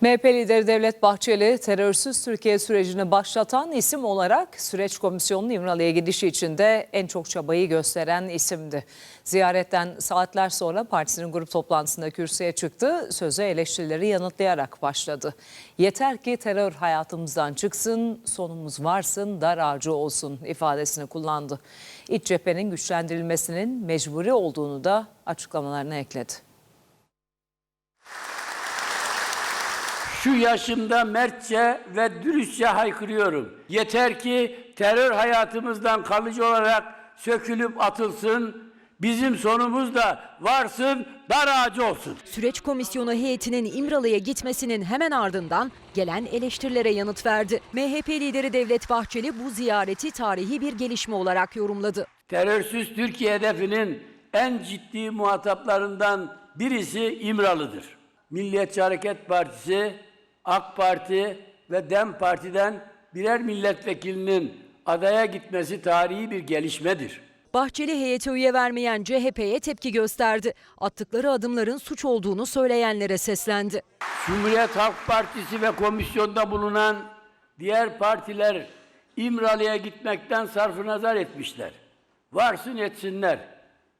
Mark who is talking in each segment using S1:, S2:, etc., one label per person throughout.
S1: MHP lideri Devlet Bahçeli terörsüz Türkiye sürecini başlatan isim olarak süreç komisyonunun İmralı'ya gidişi için de en çok çabayı gösteren isimdi. Ziyaretten saatler sonra partisinin grup toplantısında kürsüye çıktı, sözü eleştirileri yanıtlayarak başladı. Yeter ki terör hayatımızdan çıksın, sonumuz varsın, dar ağacı olsun ifadesini kullandı. İç cephenin güçlendirilmesinin mecburi olduğunu da açıklamalarına ekledi.
S2: Şu yaşımda mertçe ve dürüstçe haykırıyorum. Yeter ki terör hayatımızdan kalıcı olarak sökülüp atılsın. Bizim sonumuz da varsın, dar ağacı olsun.
S3: Süreç komisyonu heyetinin İmralı'ya gitmesinin hemen ardından gelen eleştirilere yanıt verdi. MHP lideri Devlet Bahçeli bu ziyareti tarihi bir gelişme olarak yorumladı.
S2: Terörsüz Türkiye hedefinin en ciddi muhataplarından birisi İmralı'dır. Milliyetçi Hareket Partisi, AK Parti ve DEM Parti'den birer milletvekilinin adaya gitmesi tarihi bir gelişmedir.
S3: Bahçeli heyete üye vermeyen CHP'ye tepki gösterdi. Attıkları adımların suç olduğunu söyleyenlere seslendi.
S2: Cumhuriyet Halk Partisi ve komisyonda bulunan diğer partiler İmralı'ya gitmekten sarfı nazar etmişler. Varsın etsinler.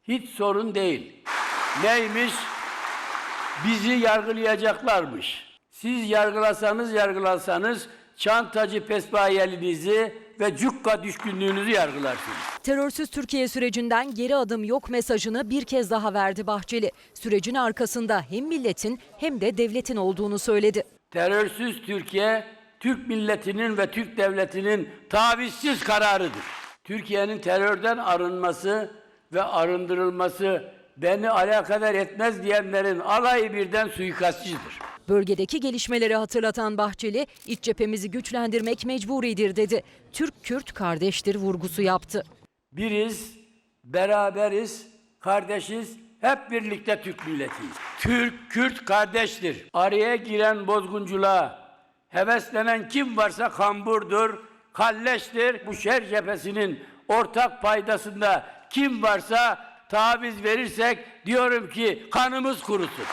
S2: Hiç sorun değil. Neymiş? Bizi yargılayacaklarmış. Siz yargılasanız yargılasanız çantacı pesbayelinizi ve cukka düşkünlüğünüzü yargılarsınız.
S3: Terörsüz Türkiye sürecinden geri adım yok mesajını bir kez daha verdi Bahçeli. Sürecin arkasında hem milletin hem de devletin olduğunu söyledi.
S2: Terörsüz Türkiye, Türk milletinin ve Türk devletinin tavizsiz kararıdır. Türkiye'nin terörden arınması ve arındırılması beni alakadar etmez diyenlerin alayı birden suikastçıdır.
S3: Bölgedeki gelişmeleri hatırlatan Bahçeli, iç cephemizi güçlendirmek mecburidir dedi. Türk-Kürt kardeştir vurgusu yaptı.
S2: Biriz, beraberiz, kardeşiz, hep birlikte Türk milletiyiz. Türk, Kürt kardeştir. Araya giren bozgunculuğa heveslenen kim varsa kamburdur, kalleştir. Bu şer cephesinin ortak paydasında kim varsa taviz verirsek diyorum ki kanımız kurusun.